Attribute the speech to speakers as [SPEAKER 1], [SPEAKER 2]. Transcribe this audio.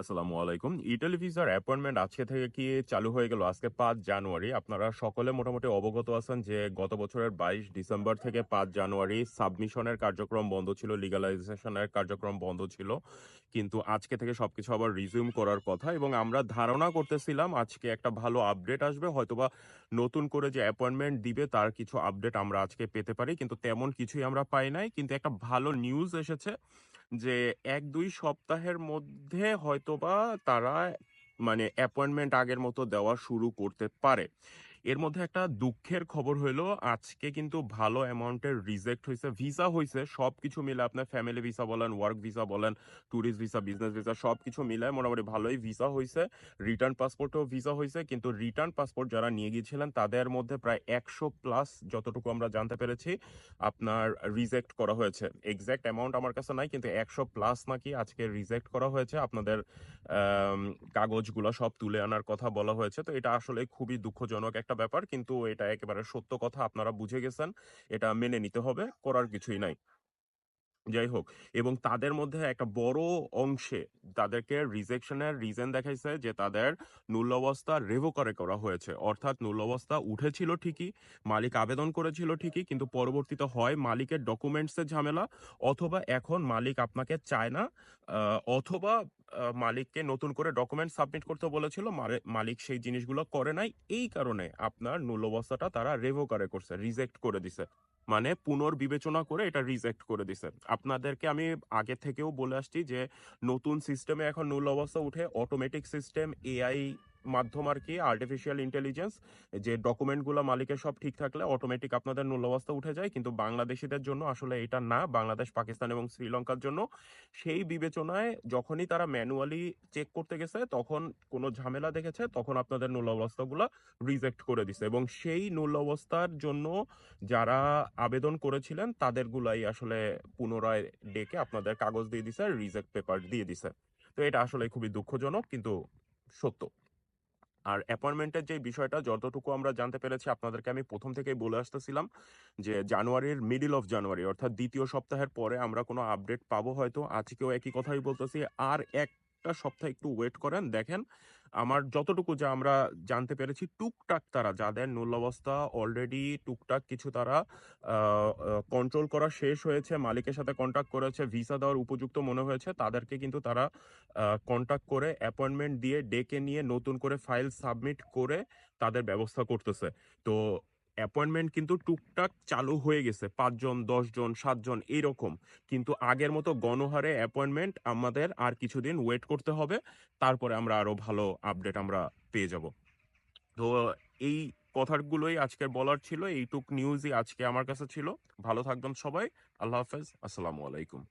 [SPEAKER 1] আসসালামু আলাইকুম। ইটালি ভিসার অ্যাপয়েন্টমেন্ট আজকে থেকে কি চালু হয়ে গেল? আজকে পাঁচ জানুয়ারি। আপনারা সকলে মোটামুটি অবগত আছেন যে গত বছরের বাইশ ডিসেম্বর থেকে পাঁচ জানুয়ারি সাবমিশনের কার্যক্রম বন্ধ ছিল লিগালাইজেশনের কার্যক্রম বন্ধ ছিল। কিন্তু আজকে থেকে সবকিছু আবার রিজিউম করার কথা এবং আমরা ধারণা করতেছিলাম আজকে একটা ভালো আপডেট আসবে। হয়তোবা নতুন করে যে অ্যাপয়েন্টমেন্ট দিবে তার কিছু আপডেট আমরা আজকে পেতে পারি। কিন্তু তেমন কিছুই আমরা পাই নাই। কিন্তু একটা ভালো নিউজ এসেছে। যে এক দুই সপ্তাহের মধ্যে হয়তোবা তারা মানে অ্যাপয়েন্টমেন্ট আগের মতো দেওয়া শুরু করতে পারে। এর মধ্যে একটা দুঃখের খবর হইল আজকে কিন্তু ভালো অ্যামাউন্টের রিজেক্ট হয়েছে ভিসা হয়েছে সব কিছু মিলে আপনার ফ্যামিলি ভিসা বলেন ওয়ার্ক ভিসা বলেন ট্যুরিস্ট ভিসা বিজনেস ভিসা সব কিছু মিলে মোটামুটি ভালোই ভিসা হয়েছে। রিটার্ন পাসপোর্টও ভিসা হয়েছে, কিন্তু রিটার্ন পাসপোর্ট যারা নিয়ে গিয়েছিলেন, তাদের মধ্যে প্রায় একশো প্লাস যতটুকু আমরা জানতে পেরেছি, আপনার রিজেক্ট করা হয়েছে। এক্সাক্ট অ্যামাউন্ট আমার কাছে নাই, কিন্তু একশো প্লাস নাকি আজকে রিজেক্ট করা হয়েছে, আপনাদের কাগজগুলো সব তুলে আনার কথা বলা হয়েছে। তো এটা আসলে খুবই দুঃখজনক একটা ব্যাপার। কিন্তু এটা একেবারে সত্য কথা, আপনারা বুঝে গেছেন। এটা মেনে নিতে হবে, করার কিছুই নাই। যাই হোক, এবং তাদের মধ্যে একটা বড় অংশে তাদেরকে রিজেকশনের রিজন দেখাইছে যে তাদের নূল্যবস্থা রেভোকারে করা হয়েছে। অর্থাৎ নূল্যবস্থা উঠেছিল ঠিকই, মালিক আবেদন করেছিল ঠিকই, কিন্তু পরবর্তীতে হয় মালিকের ডকুমেন্টসের ঝামেলা, অথবা এখন মালিক আপনাকে চায় না অথবা মালিককে নতুন করে ডকুমেন্ট সাবমিট করতে বলেছিল মালিক সেই জিনিসগুলো করে নাই। এই কারণে আপনার নূল্যবস্থাটা তারা রেভোকারে করছে রিজেক্ট করে দিছে। মানে পুনর্বিবেচনা করে এটা রিজেক্ট করে দিছে। আপনাদেরকে আমি আগে থেকেও বলে আসছি যে, নতুন সিস্টেমে এখন নূল অবস্থা উঠে অটোমেটিক সিস্টেম এআই মাধ্যম আর কি আর্টিফিশিয়াল ইন্টেলিজেন্স যে ডকুমেন্টগুলো মালিকের সব ঠিক থাকলে অটোমেটিক আপনাদের নূল অবস্থা উঠে যায়। কিন্তু বাংলাদেশিদের জন্য আসলে এটা না, বাংলাদেশ, পাকিস্তান এবং শ্রীলঙ্কার জন্য সেই বিবেচনায় যখনই তারা ম্যানুয়ালি চেক করতে গেছে, তখন কোনো ঝামেলা দেখেছে, তখন আপনাদের নূল অবস্থাগুলো রিজেক্ট করে দিছে। এবং সেই নূল অবস্থার জন্য যারা আবেদন করেছিলেন, তাদেরগুলাই আসলে পুনরায় ডেকে আপনাদের কাগজ দিয়ে দিছে রিজেক্ট পেপার দিয়ে দিছে। তো এটা আসলে খুবই দুঃখজনক, কিন্তু সত্য। আর অ্যাপয়েন্টমেন্টের যে বিষয়টা, যতটুকু আমরা জানতে পেরেছি, আপনাদেরকে আমি প্রথম থেকেই বলে আসতেছিলাম যে জানুয়ারির মিডিল অফ জানুয়ারি অর্থাৎ দ্বিতীয় সপ্তাহের পরে আমরা কোনো আপডেট পাবো হয়তো। আজকেও একই কথাই বলতেছি, আর একটা সপ্তাহ একটু ওয়েট করেন, দেখেন আমার যতটুকু যা আমরা জানতে পেরেছি, টুকটাক তারা যাদের নূল্যবস্থা অলরেডি টুকটাক কিছু তারা কন্ট্রোল করা শেষ হয়েছে, মালিকের সাথে কন্ট্যাক্ট করেছে ভিসা দেওয়ার উপযুক্ত মনে হয়েছে, তাদেরকে কিন্তু তারা কন্ট্যাক্ট করে অ্যাপয়েন্টমেন্ট দিয়ে ডেকে নিয়ে নতুন করে ফাইল সাবমিট করে তাদের ব্যবস্থা করতেছে। তো অ্যাপয়েন্টমেন্ট কিন্তু টুকটাক চালু হয়ে গেছে। পাঁচজন, দশজন, সাতজন, এইরকম। কিন্তু আগের মতো গণহারে অ্যাপয়েন্টমেন্ট আমাদের আর কিছুদিন ওয়েট করতে হবে। তারপরে আমরা আরও ভালো আপডেট আমরা পেয়ে যাব। তো এই কথাগুলোই আজকের বলার ছিল। এইটুক নিউজই আজকে আমার কাছে ছিল। ভালো থাকবেন সবাই। আল্লাহ হাফেজ। আসসালামু আলাইকুম।